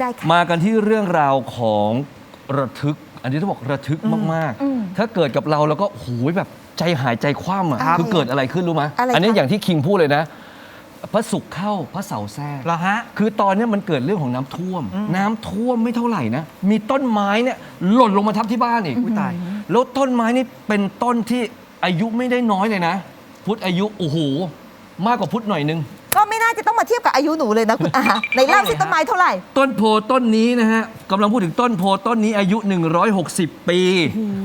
ได้ค่ะ มากันที่เรื่องราวของระทึก อันนี้ต้องบอกระทึกมากอืมๆถ้าเกิดกับเราแล้วก็โหยแบบใจหายใจคว่ำอะครับ คือเกิดอะไรขึ้นรู้ไหมอะไรอันนี้คะ อย่างที่คิงพูดเลยนะ พระศุกร์เข้าพระเสาร์แทรก เหรอฮะ คือตอนเนี้ยมันเกิดเรื่องของน้ำท่วม น้ำท่วมไม่เท่าไหร่นะ มีต้นไม้เนี่ยหล่นลงมาทับที่บ้านอีกอุ๊ยตาย แล้วต้นไม้นี่เป็นต้นที่อายุไม่ได้น้อยเลยนะ พุทธอายุโอ้โหมากกว่าพุทธหน่อยนึง เทียบกับอายุหนูเลยนะคุณอาในเล่าสิต้นไม้เท่าไหร่ ต้นโพต้นนี้นะฮะกำลังพูดถึงต้นโพต้นนี้อายุ 160 ปี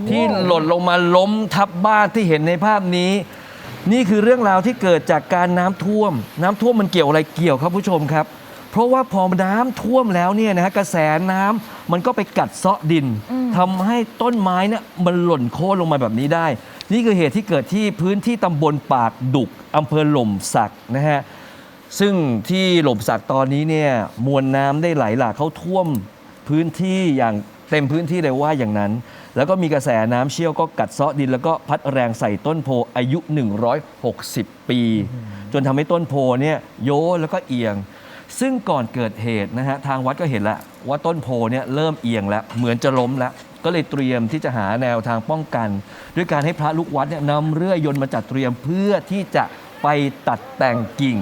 ที่หล่นลงมาล้มทับบ้านที่เห็นในภาพนี้ นี่คือเรื่องราวที่เกิดจากการน้ำท่วม น้ำท่วมมันเกี่ยวอะไรเกี่ยวครับผู้ชมครับ เพราะว่าพอน้ำท่วมแล้วเนี่ยนะฮะกระแสน้ำมันก็ไปกัดเซาะดินทำให้ต้นไม้เนี่ยมันหล่นโค่นลงมาแบบนี้ได้ นี่คือเหตุที่เกิดที่พื้นที่ตำบลปากดุกอำเภอหล่มสักนะฮะ ซึ่งที่หล่มสักตอนนี้เนี่ยมวลน้ำได้ไหลหลากเข้าท่วมพื้นที่อย่างเต็มพื้นที่เลยว่าอย่างนั้น แล้วก็มีกระแสน้ำเชี่ยวก็กัดเซาะดิน แล้วก็พัดแรงใส่ต้นโพอายุ 160 ปี จนทำให้ต้นโพเนี่ยโยแล้วก็เอียง ซึ่งก่อนเกิดเหตุนะฮะทางวัดก็เห็นแล้วว่าต้นโพเนี่ยเริ่มเอียงแล้วเหมือนจะล้มแล้วก็เลยเตรียมที่จะหาแนวทางป้องกัน ด้วยการให้พระลูกวัดเนี่ยนำเรื่อยยนต์มาจัดเตรียมเพื่อที่จะไปตัดแต่งกิ่ง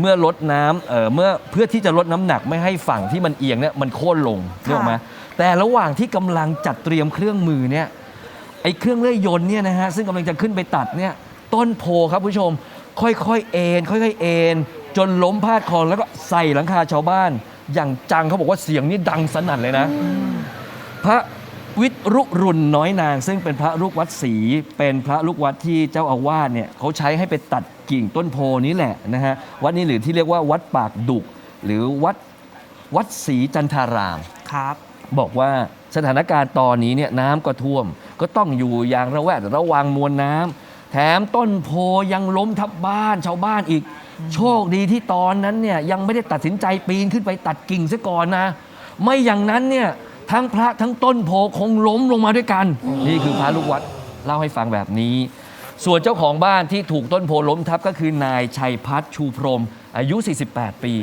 เมื่อลดน้ำเอ่อเมื่อเพื่อที่จะลดน้ำหนักไม่ให้ฝั่งที่มันเอียงเนี่ยมันโค่นลงเรื่องไหมแต่ระหว่างที่กำลังจัดเตรียมเครื่องมือเนี่ย ไอ้เครื่องเลื่อยยนต์เนี่ยนะฮะซึ่งกำลังจะขึ้นไปตัดเนี่ยต้นโพครับผู้ชม ค่อยๆเอ็นค่อยๆเอ็นจนล้มพาดคอแล้วก็ใส่หลังคาชาวบ้าน อย่างจังเขาบอกว่าเสียงนี่ดังสนั่นเลยนะ พระวิรุรุณน้อยนาง ซึ่งเป็นพระลูกวัดศรีเป็นพระลูกวัดที่เจ้าอาวาสเนี่ยเขาใช้ให้ไปตัด กิ่งต้นโพนี้แหละนะฮะวัดนี้หรือที่เรียกว่าวัดปากดุก หรือวัดวัดศรีจันทาราม ครับ บอกว่าสถานการณ์ตอนนี้เนี่ยน้ำก็ท่วม ก็ต้องอยู่อย่างระแวดระวังมวลน้ำแถมต้นโพยังล้มทับบ้านชาวบ้านอีก โชคดีที่ตอนนั้นเนี่ยยังไม่ได้ตัดสินใจปีนขึ้นไปตัดกิ่งซะก่อนนะ ไม่อย่างนั้นเนี่ยทั้งพระทั้งต้นโพคงล้มลงมาด้วยกัน นี่คือพระลูกวัดเล่าให้ฟังแบบนี้ ส่วนเจ้าของบ้านที่ถูกต้นโพล้มทับก็คือนายชัยพัฒน์ชูพรหมอายุ 48 ปี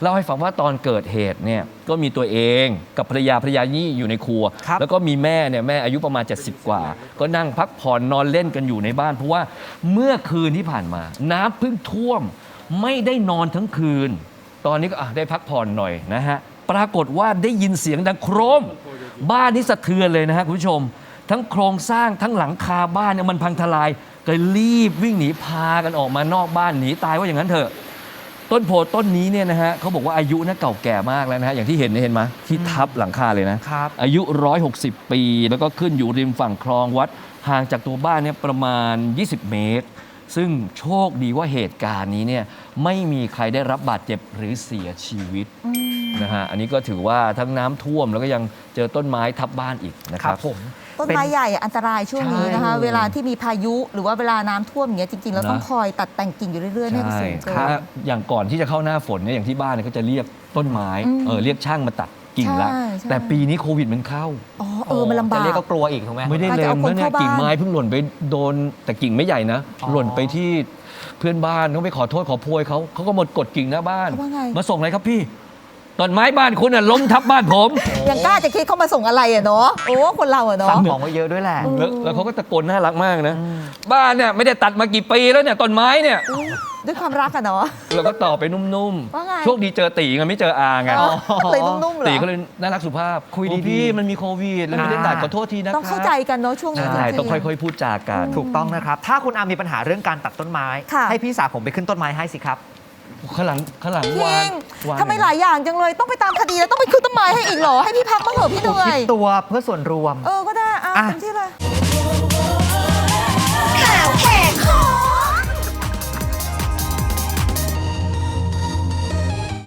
เล่าให้ฟังว่าตอนเกิดเหตุเนี่ยก็มีตัวเองกับภรรยาภรรยานี่อยู่ในครัว ครับแล้วก็มีแม่เนี่ยแม่อายุประมาณ 70 กว่า ก็นั่งพักผ่อนนอนเล่นกันอยู่ในบ้าน เพราะว่าเมื่อคืนที่ผ่านมา น้ำเพิ่งท่วม ไม่ได้นอนทั้งคืน ตอนนี้ก็อะได้พักผ่อนหน่อยนะฮะ ปรากฏว่าได้ยินเสียงดังโครม บ้านนี้สะเทือนเลยนะฮะคุณผู้ชม ทั้งโครงสร้างทั้งหลังคาบ้านเนี่ยมันพังทลายก็รีบวิ่งหนีพากันออกมานอกบ้านหนีตายว่าอย่างนั้นเถอะ ต้นโพต้นนี้เนี่ยนะฮะเขาบอกว่าอายุน่าเก่าแก่มากแล้วนะฮะอย่างที่เห็นเนี่ยเห็นไหมที่ทับหลังคาเลยนะครับ อายุ 160 ปี แล้วก็ขึ้นอยู่ริมฝั่งคลองวัดห่างจากตัวบ้านเนี่ยประมาณ 20 เมตร ซึ่งโชคดีว่าเหตุการณ์นี้เนี่ยไม่มีใครได้รับบาดเจ็บหรือเสียชีวิตนะฮะอันนี้ก็ถือว่าทั้งน้ำท่วมแล้วก็ยังเจอต้นไม้ทับบ้านอีกนะคครัรับบผม ต้นไม้ใหญ่อะอันตรายช่วงนี้นะคะใช่เวลาที่มีพายุหรือว่าเวลาน้ำท่วมอย่างเงี้ยจริงๆเราต้องนะคอยตัดแต่งกิ่งอยู่เรื่อยๆไม่ให้มันใช่สูงเกิถ้านอย่างก่อนที่จะเข้าหน้าฝนเนี่ยอย่างที่บ้านเนี่ยก็จะเรียกต้นไม้อืมเออเรียกช่างมาตัดกิ่งละใช่ใช่แต่ปีนี้โควิดมันเข้าอ๋อเออมันลำบาจะกเรียกก็กลัวอีกถูกไหมไม่ได้อาจเลจะยเอาคนเมื่อเนี่ยเข้าบ้านกิ่งไม้เพิ่งหล่นไปโดนแต่กิ่งไม่ใหญ่นะอ๋อหล่นไปที่เพื่อนบ้านเขาไปขอโทษขอโพยเขาเขาก็หมดกดกิ่งหน้าบ้านเขาว่าไงมาส่งอะไรครับพี่ ต้นไม้บ้านคุณน่ะล้มทับบ้านผม ยังกล้าจะคิดเข้ามาส่งอะไรอะเนาะโอ้คนเราอะเนาะ สั่งของไว้เยอะด้วยแหละ แล้วแล้วเขาก็ตะโกนน่ารักมากนะ บ้านเนี่ยไม่ได้ตัดมากี่ปีแล้วเนี่ยต้นไม้เนี่ยอุ๊ยด้วยความรักอะเนาะ เราก็ตอบไปนุ่มว่าไง ๆ โชคดีเจอตีไงไม่เจออาไงอ๋อเลยนุ่มๆเหรตีอเขาเลยน่ารักสุภาพคุยดีๆโอ้พี่มันมีโควิดแล้วไม่ได้ตัดขอโทษทีนะครับต้องเข้าใจกันเนาะช่วงนี้ใช่จริงๆ ต้องค่อยๆพูดจากัน ถูกต้องนะครับ ถ้าคุณอามีปัญหาเรื่องการตัดต้นไม้ ค่ะ ให้พี่สาวผมไปขึ้นต้นไม้ให้สิครับ ข้างหลังข้างหลังจวารินงวานทำไมหลายอย่างจังเลยต้องไปตามคดีแล้วต้องไปขึ้นต้นไม้ให้อีกเหรอ ให้พี่พักบ้างเหรอพี่เหนื่อยตัวเพื่อส่วนรวม เออก็ได้อะอะเต็มที่เลย